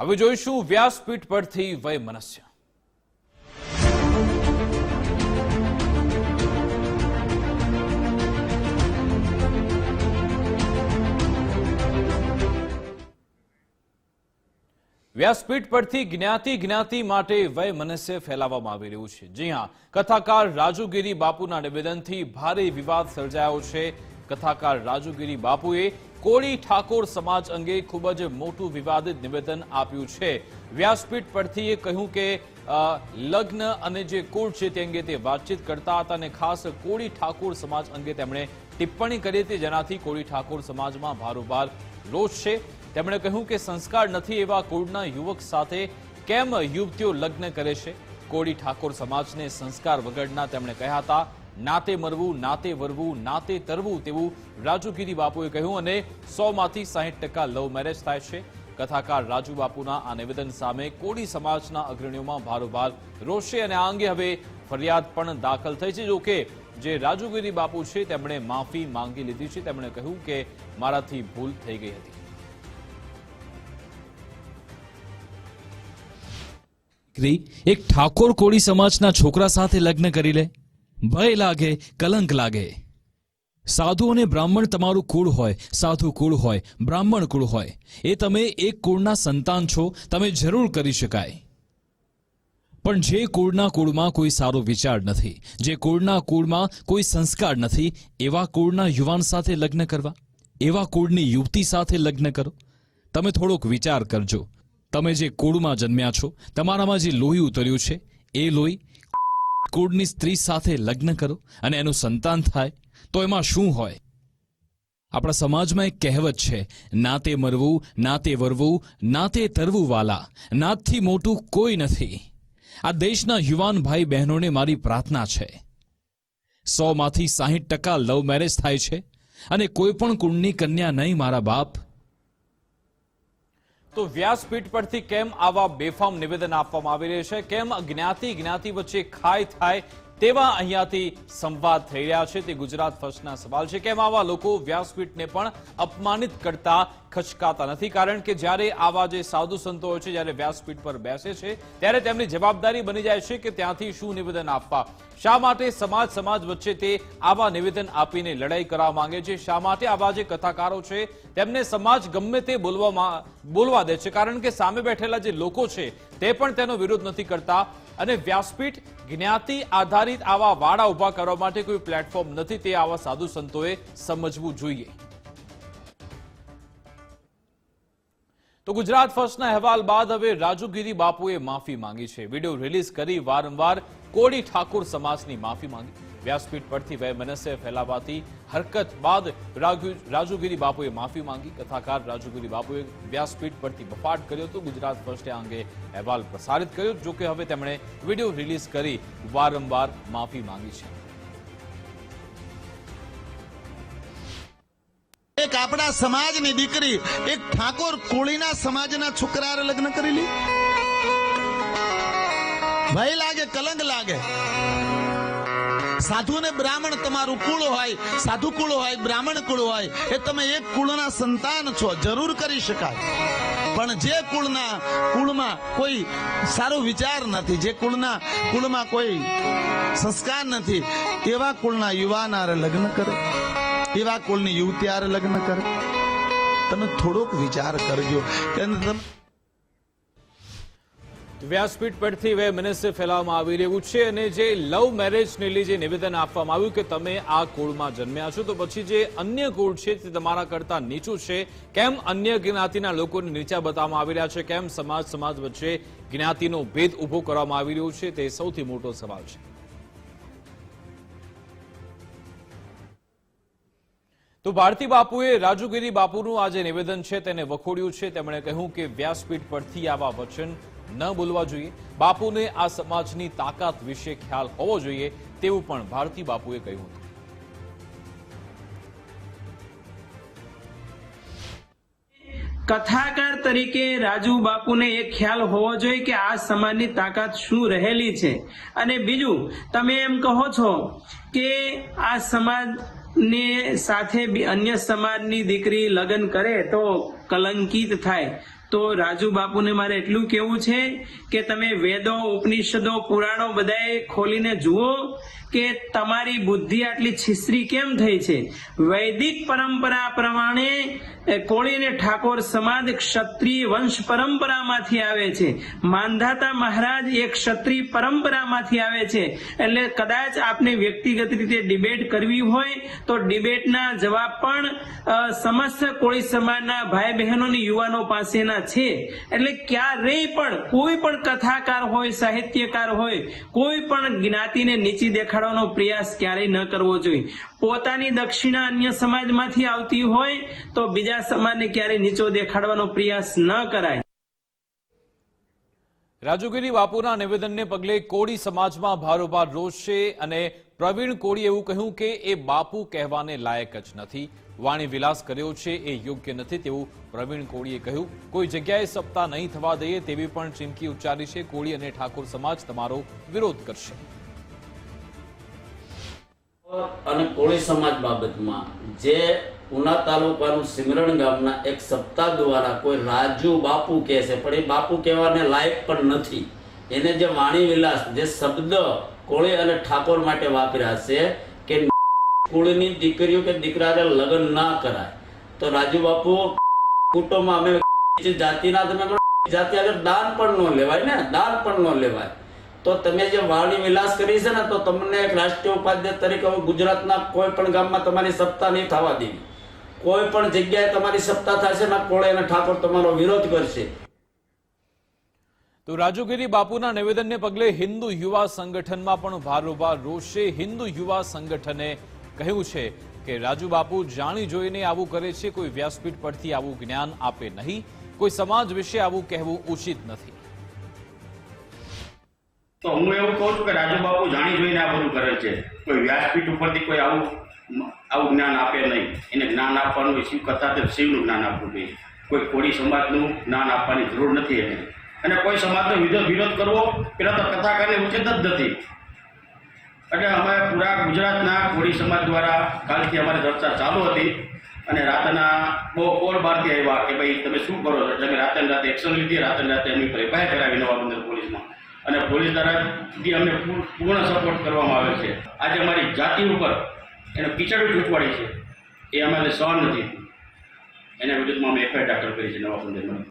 હવે જોઈશું વ્યાસપીઠ પરથી વય મનસ્ય વ્યાસપીઠ પરથી જ્ઞાતિ જ્ઞાતિ માટે વય મનસ્ય ફેલાવવામાં આવી રહ્યું છે. જી હા, કથાકાર રાજુગીરી બાપુના નિવેદનથી ભારે વિવાદ સર્જાયો છે. કથાકાર રાજુગીરી બાપુએ કોળી ઠાકોર સમાજ અંગે ખૂબ જ મોટું વિવાદિત નિવેદન આપ્યું છે. વ્યાસપીઠ પરથી એ કહ્યું કે લગ્ન અને જે કુળ છે તે અંગે તે વાતચીત કરતા હતા અને ખાસ કોળી ઠાકોર સમાજ અંગે તેમણે ટિપ્પણી કરી હતી. જેનાથી કોળી ઠાકોર સમાજમાં ભારોભાર રોષ છે. તેમણે કહ્યું કે, સંસ્કાર નથી એવા કુળના યુવક સાથે કેમ યુવતીઓ લગ્ન કરે છે? કોળી ઠાકોર સમાજને સંસ્કાર વગરના તેમણે કહ્યા હતા. નાતે મરવું, નાતે વરવું, નાતે તરવું તેવું રાજુગીરી બાપુએ કહ્યું અને સોમાંથી સાહીઠ ટકા લવ મેરેજ થાય છે. કથાકાર રાજુ બાપુના આ નિવેદન સામે કોળી સમાજના અગ્રણીઓમાં ભારોભાર રોષે અને આ અંગે હવે ફરિયાદ પણ દાખલ થઈ છે. જોકે જે રાજુગીરી બાપુ છે તેમણે માફી માંગી લીધી છે. તેમણે કહ્યું કે મારાથી ભૂલ થઈ ગઈ હતી. એક ઠાકોર કોળી સમાજના છોકરા સાથે લગ્ન કરી લે. ભય લાગે, કલંક લાગે. સાધુ અને બ્રાહ્મણ તમારું કુળ હોય, સાધુ કુળ હોય, બ્રાહ્મણ કુળ હોય. એ તમે એક કુળના સંતાન છો, તમે જરૂર કરી શકાય. પણ જે કુળના કુળમાં કોઈ સારો વિચાર નથી, જે કુળના કુળમાં કોઈ સંસ્કાર નથી, એવા કુળના યુવાન સાથે લગ્ન કરવા, એવા કુળની યુવતી સાથે લગ્ન કરો. તમે થોડોક વિચાર કરજો. તમે જે કુળમાં જન્મ્યા છો, તમારામાં જે લોહી ઉતર્યું છે, એ લોહી કુળની સ્ત્રી સાથે લગ્ન કરો અને એનું સંતાન થાય, તો એમાં શું હોય? આપણા સમાજમાં એક કહેવત છે, ના તે મરવું, ના તે વરવું નાતે તરવું વાલા, નાથી મોટું કોઈ નથી. આ દેશના યુવાન ભાઈ બહેનોને મારી પ્રાર્થના છે. સોમાંથી સાહીઠ ટકા લવ મેરેજ થાય છે અને કોઈ પણ કુળની કન્યા નહીં મારા બાપ તો વ્યાસપીઠ પરથી કેમ આવા બેફામ નિવેદન આપવામાં આવી રહ્યા છે? કેમ જ્ઞાતિ જ્ઞાતિ વચ્ચે ખાય થાય તેવા અહીંયાથી સંવાદ થઈ રહ્યા છે. તે ગુજરાત ફર્સ્ટના સવાલ છે. કેમ આવા લોકો વ્યાસપીઠને પણ અપમાનિત કરતા ખચકાતા નથી? કારણ કે જ્યારે આવા જે સાધુ સંતો હોય છે, જ્યારે વ્યાસપીઠ પર બેસે છે, ત્યારે તેમની જવાબદારી બની જાય છે કે ત્યાંથી શું નિવેદન આપવા. શા માટે સમાજ સમાજ વચ્ચે તે આવા નિવેદન આપીને લડાઈ કરવા માંગે છે? શા માટે આવા જે કથાકારો છે, તેમને સમાજ ગમે તે બોલવામાં, બોલવા દે છે? કારણ કે સામે બેઠેલા જે લોકો છે, તે પણ તેનો વિરોધ નથી કરતા અને વ્યાસપીઠ જ્ઞાતિ આધારિત આવા વાડા ઊભા કરવા માટે કોઈ પ્લેટફોર્મ નથી, તે આવા સાધુ સંતોએ સમજવું જોઈએ. તો ગુજરાત ફર્સ્ટના અહેવાલ બાદ હવે રાજુગીરી બાપુએ માફી માંગી છે. વીડિયો રિલીઝ કરી વારંવાર કોડી ઠાકોર સમાજની માફી માંગી. વ્યાસપીઠ પરથી વયમનસ્ય ફેલાવાતી હરકત બાદ રાજુગીરી બાપુએ માફી માંગી. કથાકાર રાજુગીરી બાપુએ વ્યાસપીઠ પરથી બફાટ કર્યો હતો. ગુજરાત ફર્સ્ટે અંગે અહેવાલ પ્રસારિત કર્યો. જો કે હવે તેમણે વીડિયો રિલીઝ કરી વારંવાર માફી માંગી છે. એક આપણા સમાજની દીકરી, એક ઠાકોર કોળીના સમાજના છોકરા લગ્ન કરી લી. ભય લાગે, કલંક લાગે. સાધુ ને બ્રાહ્મણ તમારું કુળ હોય, સાધુ કુળ હોય, બ્રાહ્મણ કુળ હોય, એ તમે એક કુળના સંતાન છો, જરૂર કરી શકાય. પણ જે કુળના કુળમાં કોઈ સારો વિચાર નથી, જે કુળના કુળમાં કોઈ સંસ્કાર નથી, એવા કુળના યુવાન આરે લગ્ન કરે, એવા કુળની યુવતી આરે લગ્ન કરે. તમે થોડોક વિચાર કરજો. કે તમે વ્યાસપીઠ પરથી વે મિનિસ્ટર ફેલાવવામાં આવી રહ્યું છે અને જે લવ મેરેજને લીધે નિવેદન આપવામાં આવ્યું કે તમે આ કુળમાં જન્મ્યા છો, તો પછી જે અન્ય કુળ છે તે તમારા કરતા નીચું છે. કેમ અન્ય જ્ઞાતિના લોકોને નીચા બતાવવામાં આવી રહ્યા છે? કેમ સમાજ સમાજ વચ્ચે જ્ઞાતિનો ભેદ ઊભો કરવામાં આવી રહ્યો છે? તે સૌથી મોટો સવાલ છે. તો ભારતી બાપુએ રાજુગીરી બાપુનું આ જે નિવેદન છે, તેને વખોડ્યું છે. તેમણે કહ્યું કે વ્યાસપીઠ પરથી આવા વચન ન બોલવા જોઈએ. બાપુને આ સમાજની તાકાત વિશે ખ્યાલ હોવો જોઈએ તેવું પણ ભારતી બાપુએ કહ્યું હતું. કથાકાર તરીકે રાજુ બાપુને એ ખ્યાલ હોવો જોઈએ કે આ સમાજની તાકાત શું રહેલી છે. અને બીજું, તમે એમ કહો છો કે આ સમાજ ને સાથે અન્ય સમાજની દીકરી લગ્ન કરે તો કલંકિત થાય. તો રાજુ બાપુને મારે એટલું કેવું છે કે તમે વેદો, ઉપનિષદો, પુરાણો બધાએ ખોલીને જુઓ કે તમારી બુદ્ધિ આટલી છીસરી કેમ થઈ છે? વૈદિક પરંપરા પ્રમાણે કોળીને ઠાકોર સમાજ ક્ષત્રિય વંશ પરંપરામાંથી આવે છે. માંધાતા મહારાજ એ ક્ષત્રિય પરંપરામાંથી આવે છે. એટલે કદાચ આપને વ્યક્તિગત રીતે ડિબેટ કરવી હોય, તો ડિબેટના જવાબ પણ સમસ્ત કોળી સમાજના ભાઈ બહેનોની યુવાનો પાસેના છે. એટલે ક્યારેય પણ કોઈ પણ કથાકાર હોય, સાહિત્યકાર હોય, કોઈ પણ જ્ઞાતિને નીચી દેખાડવાનો પ્રયાસ ક્યારેય ન કરવો જોઈએ. પોતાની દક્ષિણા અન્ય સમાજમાંથી આવતી હોય, તો બીજા સમાજને ક્યારેય નીચો દેખાડવાનો પ્રયાસ ન કરાય. રાજુગીરી બાપુના નિવેદનને પગલે કોળી સમાજમાં ભારોભાર રોષ છે અને પ્રવીણ કોળી એવું કહ્યું કે એ બાપુ કહેવાને લાયક જ નથી. વાણી વિલાસ કર્યો છે, એ યોગ્ય નથી તેવું પ્રવીણ કોળીએ કહ્યું. કોઈ જગ્યાએ સપ્તાહ નહીં થવા દઈએ તેવી પણ ચીમકી ઉચ્ચારી છે. કોળી અને ઠાકોર સમાજ તમારો વિરોધ કરશે. અને કોળી સમાજ બાબતમાં જે ઉના તાલુકાનું સિમરણ ગામના એક સપ્તાહ દ્વારા કોઈ રાજુ બાપુ કહે છે, પણ એ બાપુ કહેવાને લાયક પણ નથી. એને જે વાણી વિલાસ, જે શબ્દ કોળી અને ઠાકોર માટે વાપર્યા છે કે કુળની દીકરીઓ કે દીકરાને લગ્ન ના કરાય. તો રાજુ બાપુ, કુટુંબમાં અમે જાતિના તમે જાતિ આગળ દાન પણ ન લેવાય ને? દાન પણ ન લેવાય. તો તમે જે વાણી વિલાસ કરી છે ને, તો તમને એક રાષ્ટ્રીય ઉપાધ્યક્ષ તરીકે હવે ગુજરાતના કોઈ પણ ગામમાં તમારી સત્તા નહીં થવા દેવી. કોઈ પણ જગ્યાએ તમારી સત્તા થશે ને કોળે અને ઠાકોર તમારો વિરોધ કરશે. તો રાજુગીરી બાપુના નિવેદનને પગલે હિન્દુ યુવા સંગઠનમાં પણ ભારોભાર રોષે હિન્દુ યુવા સંગઠને કહ્યું છે કે રાજુબાપુ જાણી જોઈને આવું કરે છે, કોઈ વ્યાસપીઠ પરથી આવું જ્ઞાન આપે નહીં, કોઈ સમાજ વિશે આવું કહેવું ઉચિત નથી. તો હું એવું કહું છું કે રાજુબાપુ જાણી જોઈને આ બધું કરે છે. કોઈ વ્યાસપીઠ ઉપરથી કોઈ આવું આવું જ્ઞાન આપે નહીં. એને જ્ઞાન આપવાનું શિવ કથા તે શિવનું જ્ઞાન આપવું જોઈએ. કોઈ કોળી સમાજનું જ્ઞાન આપવાની જરૂર નથી એને. અને કોઈ સમાજનો વિરોધ વિરોધ કરવો, પેલા તો કથાકારને ઉચિત જ નથી. એટલે અમે પૂરા ગુજરાતના કોળી સમાજ દ્વારા કાલથી અમારી ચર્ચા ચાલુ હતી અને રાતના બહુ કોલ બહારથી આવ્યા કે ભાઈ, તમે શું કરો છો? એટલે અમે રાતે રાતે એક્શન લીધી રાતે રાતે એમની પર કરાવી નવા બંદર પોલીસમાં. અને પોલીસ દ્વારાથી અમને પૂર્ણ સપોર્ટ કરવામાં આવે છે. આજે અમારી જાતિ ઉપર એને કીચડ ચૂંટવાડી છે. એ અમારે સહન નથી. એના વિરુદ્ધમાં અમે એફઆઈઆર દાખલ કરી છે નવા બંદરમાં.